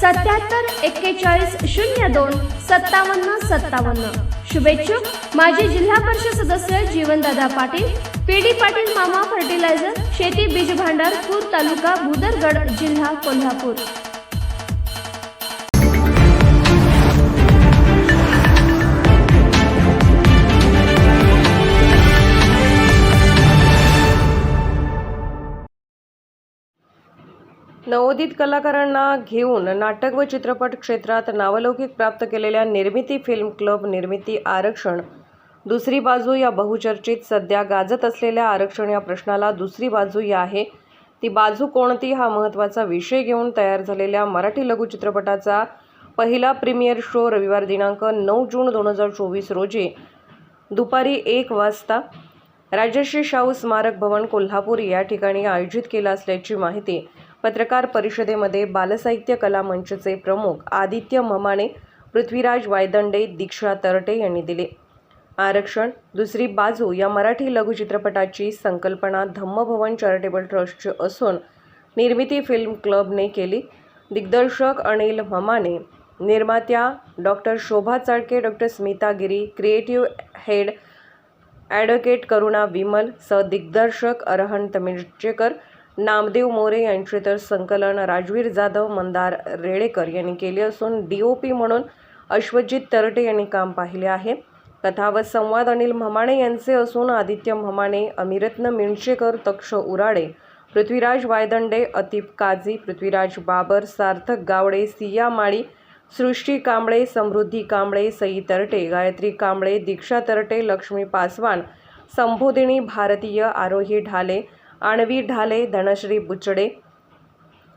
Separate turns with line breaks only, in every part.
सत्याहत्तर एक्केचाळीस शून्य दोन सत्तावन्न सत्तावन्न. शुभेच्छुक माजी जिल्हा परिषद सदस्य जीवनदादा पाटील पीडी पाटील मामा फर्टिलायझर शेती बीज भांडार पूर तालुका भुदरगड जिल्हा कोल्हापूर.
नवोदित कलाकारांना घेऊन नाटक व चित्रपट क्षेत्रात नावलौकिक प्राप्त केलेल्या निर्मिती फिल्म क्लब निर्मिती आरक्षण. दुसरी बाजू या बहुचर्चित सध्या गाजत असलेल्या आरक्षण या प्रश्नाला दुसरी बाजू या आहे. ती बाजू कोणती हा महत्त्वाचा विषय घेऊन तयार झालेल्या मराठी लघुचित्रपटाचा पहिला प्रीमियर शो रविवार दिनांक नऊ जून दोन हजार चोवीस रोजी दुपारी एक वाजता. राजश्री शाहू स्मारक भवन कोल्हापूर या ठिकाणी आयोजित केला असल्याची माहिती पत्रकार परिषदेमध्ये बालसाहित्य कला मंचचे प्रमुख आदित्य ममाने पृथ्वीराज वायदंडे दीक्षा तरटे यांनी दिले. आरक्षण दुसरी बाजू या मराठी लघुचित्रपटाची संकल्पना धम्मभवन चॅरिटेबल ट्रस्टची असून निर्मिती फिल्म क्लबने केली. दिग्दर्शक अनिल ममाने निर्मात्या doctor Shobha Chalke doctor Smita Giri creative head advocate Karuna Vimal सहदिग्दर्शक Arhan तमिळचेकर नामदेव मोरे यांचे तर संकलन राजवीर जाधव मंदार रेडेकर यांनी केले असून डी ओ पी म्हणून अश्वजित तरटे यांनी काम पाहिले आहे. कथा व संवाद अनिल म्हमाणे यांचे असून आदित्य म्हमाणे अमिरत्न मिणशेकर तक्ष उराडे पृथ्वीराज वायदंडे अतिप काझी पृथ्वीराज बाबर सार्थक गावडे सिया माळी सृष्टी कांबळे समृद्धी कांबळे सई तरटे गायत्री कांबळे दीक्षा तरटे लक्ष्मी पासवान संबोधिनी भारतीय आरोही ढाले आणवी ढाले धनश्री बुचडे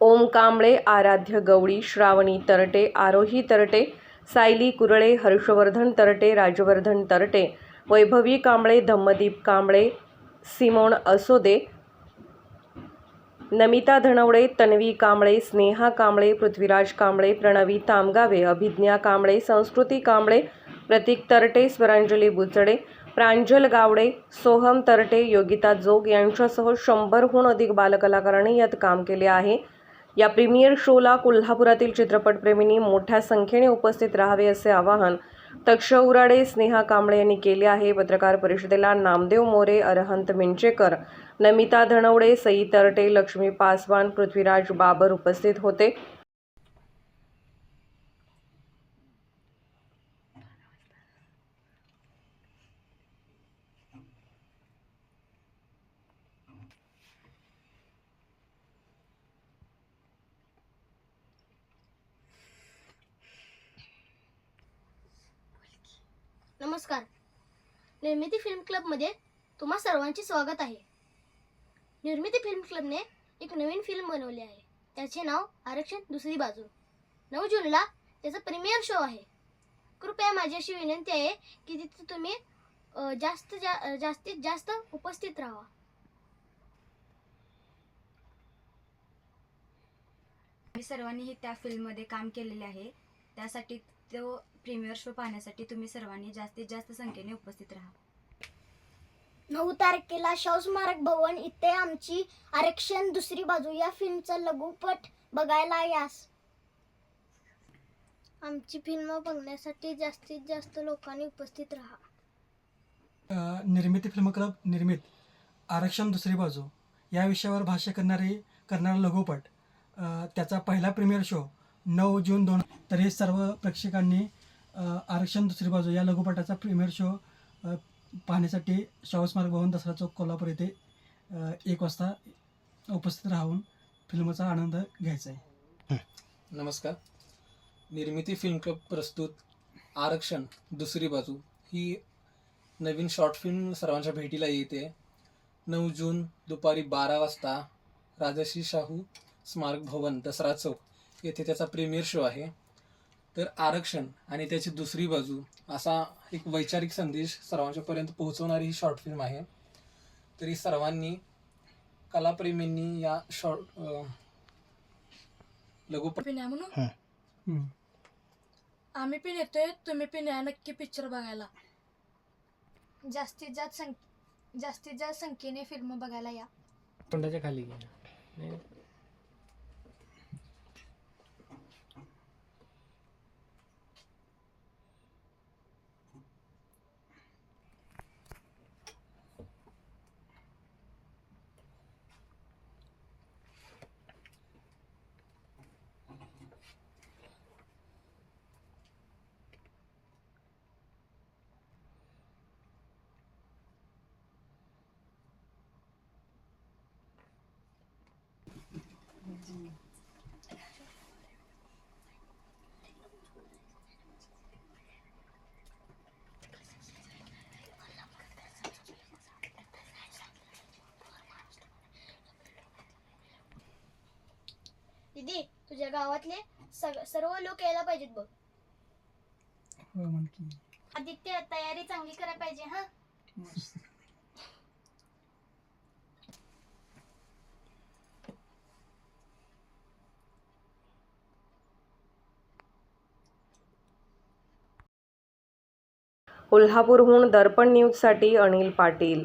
ओम कांबळे आराध्य गवळी श्रावणी तरटे आरोही तरटे सायली कुरळे हर्षवर्धन तरटे राजवर्धन तरटे वैभवी कांबळे धम्मदीप कांबळे सिमोण असोदे नमिता धनवडे तन्वी कांबळे स्नेहा कांबळे पृथ्वीराज कांबळे प्रणवी तामगावे अभिज्ञा कांबळे संस्कृती कांबळे प्रतीक तरटे स्वरांजली बुचडे प्रांजल गावडे सोहम तरटे योगिता जोग यांच्यासह शंभरहून अधिक बालकलाकारांनी यात काम केले आहे. या प्रीमियर शोला कोल्हापुरातील चित्रपटप्रेमींनी मोठ्या संख्येने उपस्थित राहावे असे आवाहन तक्ष उराडे स्नेहा कांबळे यांनी केले आहे. पत्रकार परिषदेला नामदेव मोरे अरहंत मिंचेकर नमिता धनवडे सई तरटे लक्ष्मी पासवान पृथ्वीराज बाबर उपस्थित होते.
नमस्कार. निर्मिती फिल्म क्लबमध्ये तुम्हा सर्वांचे स्वागत आहे. निर्मिती फिल्म क्लबने एक नवीन फिल्म बनवली आहे. त्याचे नाव आरक्षण दुसरी बाजू. नऊ जूनला त्याचा प्रीमियर शो आहे. कृपया माझी अशी विनंती आहे की तिथे तुम्ही जास्त जा जास्तीत जास्त उपस्थित राहा.
सर्वांनीही त्या फिल्ममध्ये काम केलेले आहे. त्यासाठी तो प्रीमियर शो पाहण्यासाठी तुम्ही सर्वांनी जास्तीत जास्त संख्येने उपस्थित राहा.
नऊ तारखेला शाहू स्मारक भवन इथे आमची आरक्षण दुसरी बाजू या फिल्मचा लघुपट बघायला यास.
आमची फिल्म बघण्यासाठी जास्तीत जास्त लोकांनी उपस्थित राहा.
निर्मिती फिल्म क्लब निर्मित आरक्षण दुसरी बाजू या विषयावर भाष्य करणारे करणारा लघुपट. अ, त्याचा पहिला प्रीमियर शो नऊ जून दोन तर हे सर्व प्रेक्षकांनी आरक्षण दुसरी बाजू या लघुपटाचा प्रीमियर शो पाहण्यासाठी शाहू स्मारक भवन दसरा चौक कोल्हापूर येथे एक वाजता उपस्थित राहून फिल्मचा आनंद घ्यायचा आहे.
नमस्कार. निर्मिती फिल्म क्लब प्रस्तुत आरक्षण दुसरी बाजू. ही नवीन शॉर्ट फिल्म सर्वांच्या भेटीला येते. नऊ जून दुपारी बारा वाजता राजश्री शाहू स्मारक भवन दसरा चौक येथे त्याचा प्रीमियर शो आहे. तर आरक्षण आणि त्याची दुसरी बाजू असा एक वैचारिक संदेश सर्वांच्यापर्यंत पोहोचवणारी ही शॉर्ट फिल्म आहे. तरी सर्वांनी कलाप्रेमींनी या शॉर्ट लघुपट
पिण्या म्हणून? आम्ही पण येतोय तुम्ही पण या नक्की पिक्चर बघायला.
जास्तीत जास्त संख जास्तीत जास्त संख्येने फिल्म बघायला या.
तोंडाच्या खाली नाही.
दीदी तुझ्या गावातले सग सर्व लोक यायला पाहिजेत बघ. आदित्य तयारी चांगली करायला पाहिजे हा?
कोल्हापूरहून दर्पण न्यूजसाठी अनिल पाटील.